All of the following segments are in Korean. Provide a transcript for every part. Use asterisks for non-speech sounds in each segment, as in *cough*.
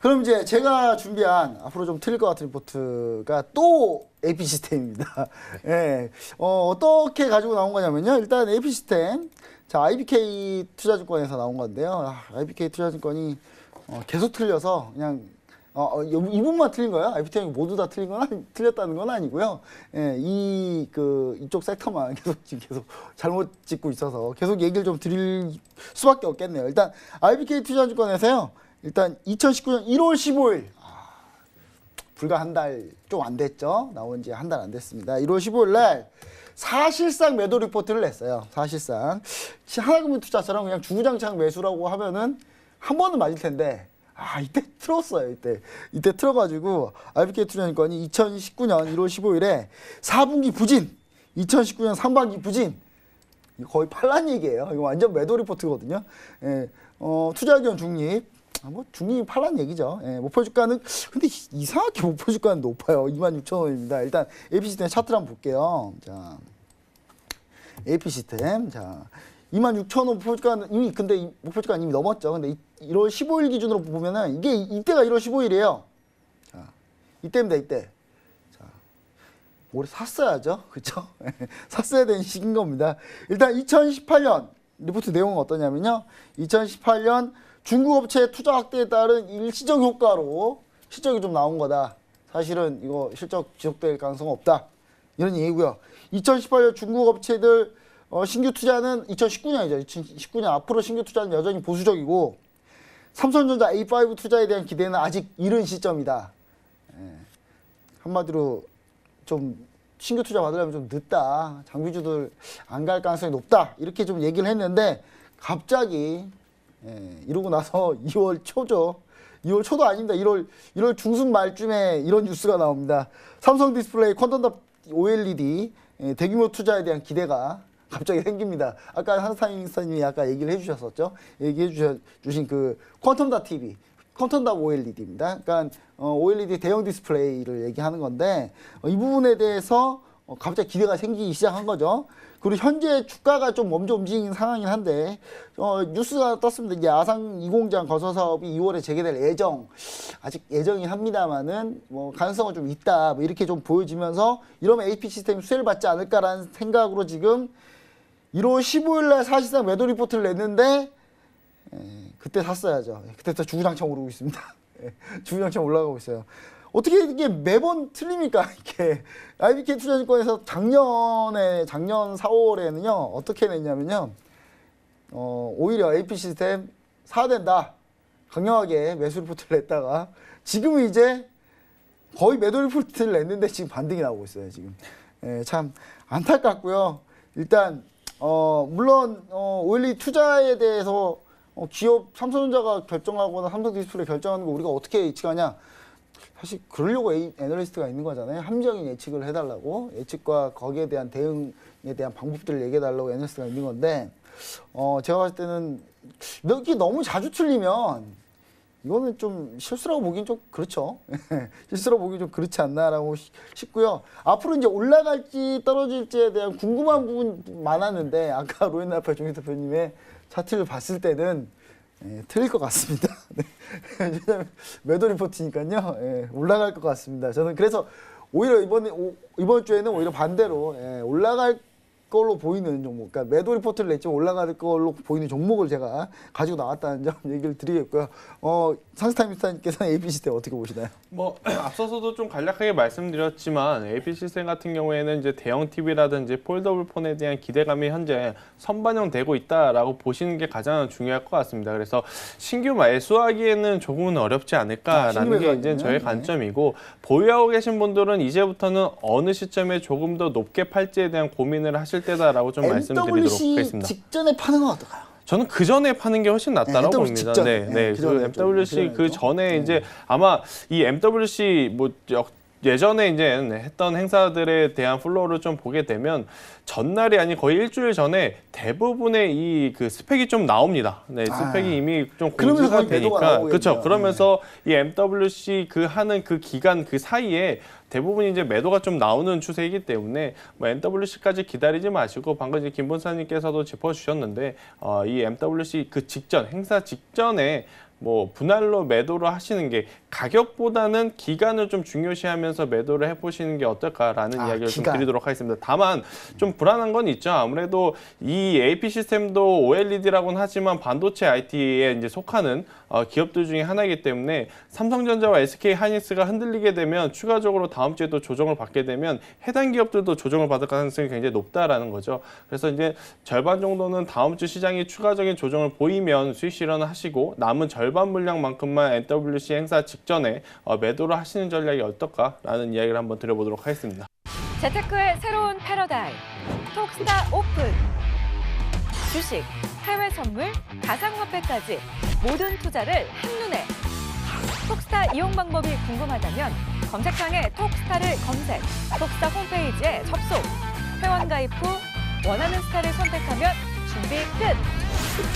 그럼 이제 제가 준비한 앞으로 좀 틀릴 것 같은 리포트가 또 AP 시스템입니다. 예. 어, 어떻게 가지고 나온 거냐면요. 일단 AP 시스템. 자, IBK 투자증권에서 나온 건데요. 아, IBK 투자증권이 어, 계속 틀려서 그냥 어, 어, 이 부분만 틀린 거예요. IBK 모두 다 틀린 건 아니, 틀렸다는 건 아니고요. 예, 이, 그, 이쪽 섹터만 *laughs* 계속 지금 계속 잘못 짓고 있어서 계속 얘기를 좀 드릴 수밖에 없겠네요. 일단 IBK 투자증권에서요. 일단 2019년 1월 15일 아, 불과 한 달 좀 안 됐죠. 나온 지 한 달 안 됐습니다. 1월 15일 날 사실상 매도 리포트를 냈어요. 사실상 하나금융 투자처럼 그냥 주구장창 매수라고 하면은 한 번은 맞을 텐데 아 이때 틀었어요. 이때 이때 틀어가지고 RBK 투자증권이 2019년 1월 15일에 4분기 부진, 2019년 3반기 부진 거의 팔란 얘기예요. 이거 완전 매도 리포트거든요. 예, 어, 투자 의견 중립. 아, 뭐 중립 팔란 얘기죠. 예, 목표 주가는 근데 이- 이상하게 *laughs* 목표 주가는 높아요. 26,000원입니다. 일단 AP 시스템 차트를 한번 볼게요. 자, AP 시스템. 자, 26,000원 목표 주가는 이미 근데 이 목표 주가 는 이미 넘었죠. 근데 이, 1월 15일 기준으로 보면은 이게 이- 이때가 1월 15일이에요. 자, 이때입니다. 이때. 올해 샀어야죠. *laughs* 그렇죠? *laughs* 샀어야 되는 시기인 겁니다. 일단 2018년 리포트 내용은 어떠냐면요. 2018년 중국 업체 투자 확대에 따른 일시적 효과로 실적이 좀 나온 거다. 사실은 이거 실적 지속될 가능성은 없다. 이런 얘기고요. 2018년 중국 업체들 어, 신규 투자는 2019년이죠. 2019년 앞으로 신규 투자는 여전히 보수적이고 삼성전자 A5 투자에 대한 기대는 아직 이른 시점이다. 예. 한마디로 좀 신규 투자 받으려면 좀 늦다. 장비주들 안 갈 가능성이 높다. 이렇게 좀 얘기를 했는데 갑자기 예, 이러고 나서 *laughs* 2월 초죠. 2월 초도 아닙니다. 1월 1월 중순 말쯤에 이런 뉴스가 나옵니다. 삼성 디스플레이 퀀텀답 OLED 예, 대규모 투자에 대한 기대가 갑자기 생깁니다. 아까 한사인사님이 아까 얘기를 해주셨었죠. 얘기해 주셔, 주신 그 퀀텀답 TV, 퀀텀답 OLED입니다. 그러니까 어, OLED 대형 디스플레이를 얘기하는 건데 어, 이 부분에 대해서 어, 갑자기 기대가 생기기 시작한 거죠. 그리고 현재 주가가 좀 먼저 움직이는 상황이긴 한데 어, 뉴스가 떴습니다. 이제 아상 2공장 건설 사업이 2월에 재개될 예정 아직 예정이긴 합니다만은 뭐 가능성은 좀 있다 뭐 이렇게 좀 보여지면서 이러면 AP 시스템이 수혜를 받지 않을까라는 생각으로 지금 1월 15일 날 사실상 매도 리포트를 냈는데 예, 그때 샀어야죠. 예, 그때부터 주구장창 오르고 있습니다. *laughs* 예, 주구장창 올라가고 있어요. 어떻게 이게 매번 틀립니까? *laughs* 이게 IBK 투자증권에서 작년에 작년 4월에는요 어떻게 냈냐면요. 어, 오히려 AP 시스템 사야 된다. 강력하게 매수 리포트를 냈다가 지금은 이제 거의 매도 리포트를 냈는데 지금 반등이 나오고 있어요 지금. 예, 참 안타깝고요. 일단 어, 물론 어, 오일리 투자에 대해서 어, 기업 삼성전자가 결정하거나 삼성 디스플레이 결정하는 거 우리가 어떻게 예측하냐 사실 그러려고 에- 애널리스트가 있는 거잖아요. 합리적인 예측을 해달라고 예측과 거기에 대한 대응에 대한 방법들을 얘기해달라고 애널리스트가 있는 건데 어 제가 봤을 때는 이게 너무 자주 틀리면 이거는 좀 실수라고 보기엔 좀 그렇죠. *laughs* 실수라고 보기 좀 그렇지 않나라고 시- 싶고요. 앞으로 이제 올라갈지 떨어질지에 대한 궁금한 부분 많았는데 아까 로엔나파 종희 대표님의 차트를 봤을 때는 예, 틀릴 것 같습니다. *laughs* 네. 매도 리포트니까요. 예, 올라갈 것 같습니다. 저는 그래서 오히려 이번에 오- 이번 주에는 오히려 반대로 예, 올라갈 걸로 보이는 종목, 그러니까 매도 리포트를 냈지만 올라갈 걸로 보이는 종목을 제가 가지고 나왔다는 점 *laughs* 얘기를 드리겠고요. 어, 상스타임 스타님께서는 ABC 때 어떻게 보시나요? 뭐 *clears throat* 앞서서도 좀 간략하게 말씀드렸지만 시스템 같은 경우에는 이제 대형 TV라든지 폴더블 폰에 대한 기대감이 현재 선반영되고 있다라고 보시는 게 가장 중요할 것 같습니다. 그래서 신규 매수하기에는 조금은 어렵지 아, 않을까라는 신규 게 이제? 저의 네. 관점이고 보유하고 계신 분들은 이제부터는 어느 시점에 조금 더 높게 팔지에 대한 고민을 하실 때다라고 좀 말씀드리도록 하겠습니다. 직전에 파는 건 어떨까요? 저는 그 전에 파는 게 훨씬 낫다고 MWC 봅니다. 직전에. 네, 네, 네. 그 MWC 그. 전에 네. 이제 아마 이 MWC 뭐 역- 예전에 이제 했던 행사들에 대한 플로우를 좀 보게 되면 전날이 아닌 거의 일주일 전에 대부분의 이 그 스펙이 좀 나옵니다. 네, 스펙이 아. 이미 좀 공지가 되니까. 그렇죠. 그러면서 이 MWC 그 하는 그 기간 그 사이에 대부분 이제 매도가 좀 나오는 추세이기 때문에 뭐 MWC까지 기다리지 마시고 방금 이제 김 본사님께서도 짚어주셨는데 어, 이 MWC 그 직전 행사 직전에 뭐 분할로 매도를 하시는 게 가격보다는 기간을 좀 중요시하면서 매도를 해보시는 게 어떨까라는 아, 이야기를 기간. 좀 드리도록 하겠습니다. 다만 좀 불안한 건 있죠. 아무래도 이 AP 시스템도 OLED라고는 하지만 반도체 IT에 이제 속하는 어, 기업들 중에 하나이기 때문에 삼성전자와 SK 하이닉스가 흔들리게 되면 추가적으로 다음 주에 또 조정을 받게 되면 해당 기업들도 조정을 받을 가능성이 굉장히 높다라는 거죠. 그래서 이제 절반 정도는 다음 주 시장이 추가적인 조정을 보이면 수익 실현을 하시고 남은 절반 물량만큼만 NWC 행사 직전에 어, 매도를 하시는 전략이 어떨까라는 이야기를 한번 드려보도록 하겠습니다. 재테크의 새로운 패러다임 톡스타 오픈. 주식, 해외 선물, 가상화폐까지 모든 투자를 한눈에. 톡스타 이용 방법이 궁금하다면 검색창에 톡스타를 검색 톡스타 홈페이지에 접속. 회원 가입 후 원하는 스타를 선택하면 준비 끝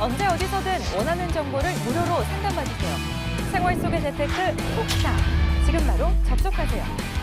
언제 어디서든 원하는 정보를 무료로 상담받으세요. 생활 속의 재테크 톡스타 지금 바로 접속하세요